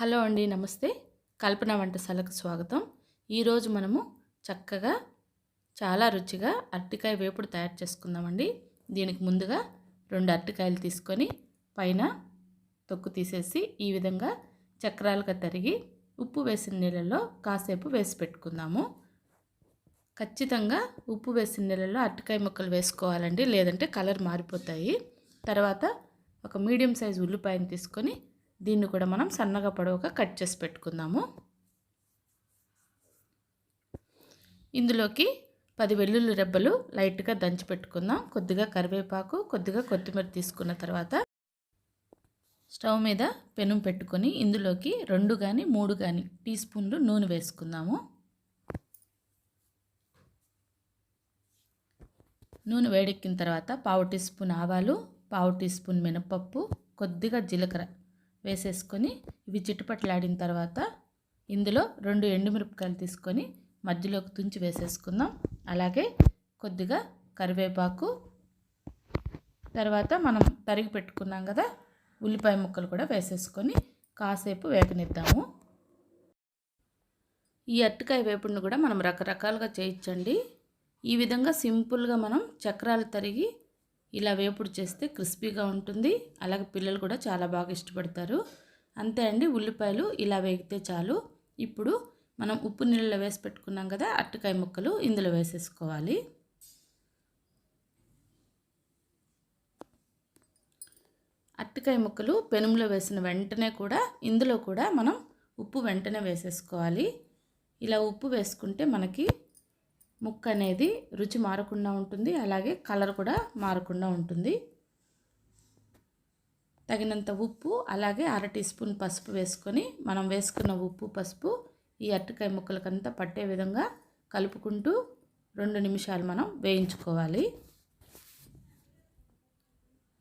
Hello అండి నమస్తే. కల్పన వంటశాలకు స్వాగతం. ఈరోజు మనము చక్కగా చాలా రుచిగా అరటికాయ వేపుడు తయారు చేసుకుందామండి. దీనికి ముందుగా రెండు అరటికాయలు తీసుకొని పైన తొక్కు తీసేసి ఈ విధంగా చక్రాలుగా తరిగి ఉప్పు వేసిన నీళ్ళల్లో కాసేపు వేసి పెట్టుకుందాము. ఖచ్చితంగా ఉప్పు వేసిన నీళ్ళలో అరటికాయ ముక్కలు వేసుకోవాలండి లేదంటే కలర్ మారిపోతాయి. తర్వాత ఒక మీడియం సైజు ఉల్లిపాయను తీసుకొని దీన్ని కూడా మనం సన్నగా పొడవుగా కట్ చేసి పెట్టుకుందాము. ఇందులోకి పది వెల్లుల్లి రెబ్బలు లైట్గా దంచి పెట్టుకుందాం. కొద్దిగా కరివేపాకు కొద్దిగా కొత్తిమీర తీసుకున్న తర్వాత స్టవ్ మీద పెనం పెట్టుకొని ఇందులోకి రెండు కానీ మూడు కానీ టీ స్పూన్లు నూనె వేసుకుందాము. నూనె వేడెక్కిన తర్వాత పావు టీ స్పూన్ ఆవాలు పావు టీ స్పూన్ మినపప్పు కొద్దిగా జీలకర్ర వేసేసుకొని ఇవి చిట్టుపట్లాడిన తర్వాత ఇందులో రెండు ఎండుమిరపకాయలు తీసుకొని మధ్యలోకి తుంచి వేసేసుకుందాం. అలాగే కొద్దిగా కరివేపాకు. తర్వాత మనం తరిగి పెట్టుకున్నాం కదా ఉల్లిపాయ ముక్కలు కూడా వేసేసుకొని కాసేపు వేపనిద్దాము. ఈ అరటికాయ వేపుడిని కూడా మనం రకరకాలుగా చేయించండి. ఈ విధంగా సింపుల్గా మనం చక్రాలు తరిగి ఇలా వేపుడు చేస్తే క్రిస్పీగా ఉంటుంది. అలాగే పిల్లలు కూడా చాలా బాగా ఇష్టపడతారు. అంతే అండి ఉల్లిపాయలు ఇలా వేగితే చాలు. ఇప్పుడు మనం ఉప్పు నీళ్ళలో వేసి పెట్టుకున్నాం కదా అట్టకాయ ముక్కలు ఇందులో వేసేసుకోవాలి. అట్టకాయ ముక్కలు పెనుములో వేసిన వెంటనే కూడా ఇందులో కూడా మనం ఉప్పు వెంటనే వేసేసుకోవాలి. ఇలా ఉప్పు వేసుకుంటే మనకి ముక్క అనేది రుచి మారకుండా ఉంటుంది. అలాగే కలర్ కూడా మారకుండా ఉంటుంది. తగినంత ఉప్పు అలాగే అర టీ స్పూన్ పసుపు వేసుకొని మనం వేసుకున్న ఉప్పు పసుపు ఈ అరటికాయ ముక్కలకంతా పట్టే విధంగా కలుపుకుంటూ రెండు నిమిషాలు మనం వేయించుకోవాలి.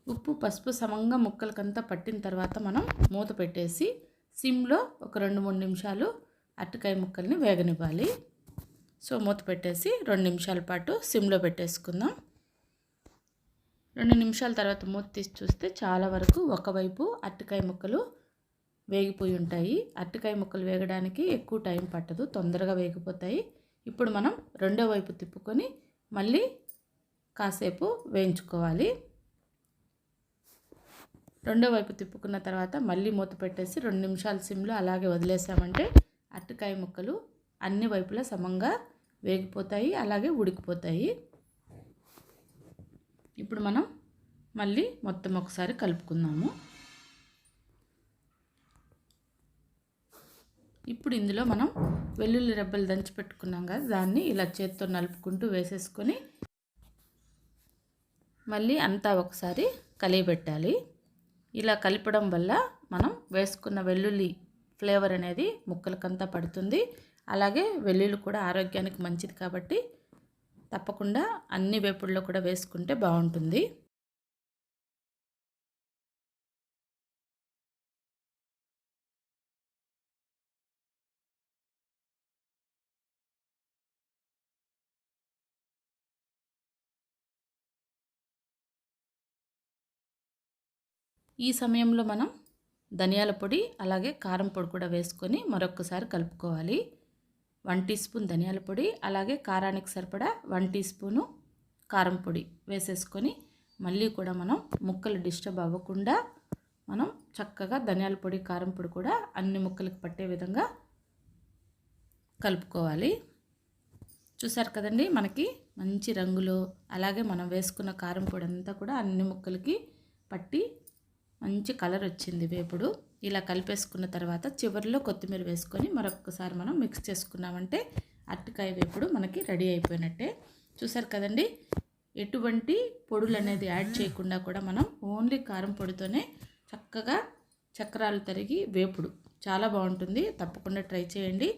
ఉప్పు పసుపు సమంగా ముక్కలకంతా పట్టిన తర్వాత మనం మూత పెట్టేసి సిమ్లో ఒక రెండు మూడు నిమిషాలు అరటికాయ ముక్కల్ని వేగనివ్వాలి. సో మూత పెట్టేసి రెండు నిమిషాల పాటు సిమ్లో పెట్టేసుకుందాం. రెండు నిమిషాల తర్వాత మూత తీసి చూస్తే చాలా వరకు ఒకవైపు అరటికాయ ముక్కలు వేగిపోయి ఉంటాయి. అరటికాయ ముక్కలు వేగడానికి ఎక్కువ టైం పట్టదు తొందరగా వేగిపోతాయి. ఇప్పుడు మనం రెండో వైపు తిప్పుకొని మళ్ళీ కాసేపు వేయించుకోవాలి. రెండో వైపు తిప్పుకున్న తర్వాత మళ్ళీ మూత పెట్టేసి రెండు నిమిషాల సిమ్లో అలాగే వదిలేసామంటే అరటికాయ ముక్కలు అన్ని వైపులా సమంగా వేగిపోతాయి అలాగే ఉడికిపోతాయి. ఇప్పుడు మనం మళ్ళీ మొత్తం ఒకసారి కలుపుకుందాము. ఇప్పుడు ఇందులో మనం వెల్లుల్లి రెబ్బలు దంచి పెట్టుకున్నాం కదా దాన్ని ఇలా చేత్తో నలుపుకుంటూ వేసేసుకొని మళ్ళీ అంతా ఒకసారి కలియబెట్టాలి. ఇలా కలిపడం వల్ల మనం వేసుకున్న వెల్లుల్లి ఫ్లేవర్ అనేది ముక్కలకంతా పడుతుంది. అలాగే వెల్లుల్లి కూడా ఆరోగ్యానికి మంచిది కాబట్టి తప్పకుండా అన్ని వేపుల్లో కూడా వేసుకుంటే బాగుంటుంది. ఈ సమయంలో మనం ధనియాల పొడి అలాగే కారం పొడి కూడా వేసుకొని మరొకసారి కలుపుకోవాలి. వన్ టీ స్పూన్ ధనియాల పొడి అలాగే కారానికి సరిపడా వన్ టీ స్పూను కారం పొడి వేసేసుకొని మళ్ళీ కూడా మనం ముక్కలు డిస్టర్బ్ అవ్వకుండా మనం చక్కగా ధనియాల పొడి కారం పొడి కూడా అన్ని ముక్కలకు పట్టే విధంగా కలుపుకోవాలి. చూసారు కదండి? మనకి మంచి రంగులో అలాగే మనం వేసుకున్న కారం పొడి అంతా కూడా అన్ని ముక్కలకి పట్టి మంచి కలర్ వచ్చింది వేపుడు. ఇలా కలిపేసుకున్న తర్వాత చివరిలో కొత్తిమీర వేసుకొని మరొకసారి మనం మిక్స్ చేసుకున్నామంటే అరటికాయ వేపుడు మనకి రెడీ అయిపోయినట్టే. చూసారు కదండి? ఎటువంటి పొడులు అనేది యాడ్ చేయకుండా కూడా మనం ఓన్లీ కారం పొడితోనే చక్కగా చక్రాలు తరిగి వేపుడు. చాలా బాగుంటుంది. తప్పకుండా ట్రై చేయండి.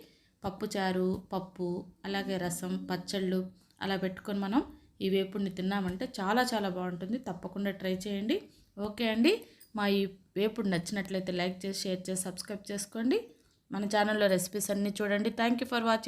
పప్పుచారు పప్పు అలాగే రసం పచ్చళ్ళు అలా పెట్టుకొని మనం ఈ వేపుడిని తిన్నామంటే చాలా చాలా బాగుంటుంది. తప్పకుండా ట్రై చేయండి. ఓకే అండి. మా ఈ వేపుడు నచ్చినట్లయితే లైక్ చేసి షేర్ చేసి సబ్స్క్రైబ్ చేసుకోండి. మన ఛానల్లో రెసిపీస్ అన్నీ చూడండి. Thank you for watching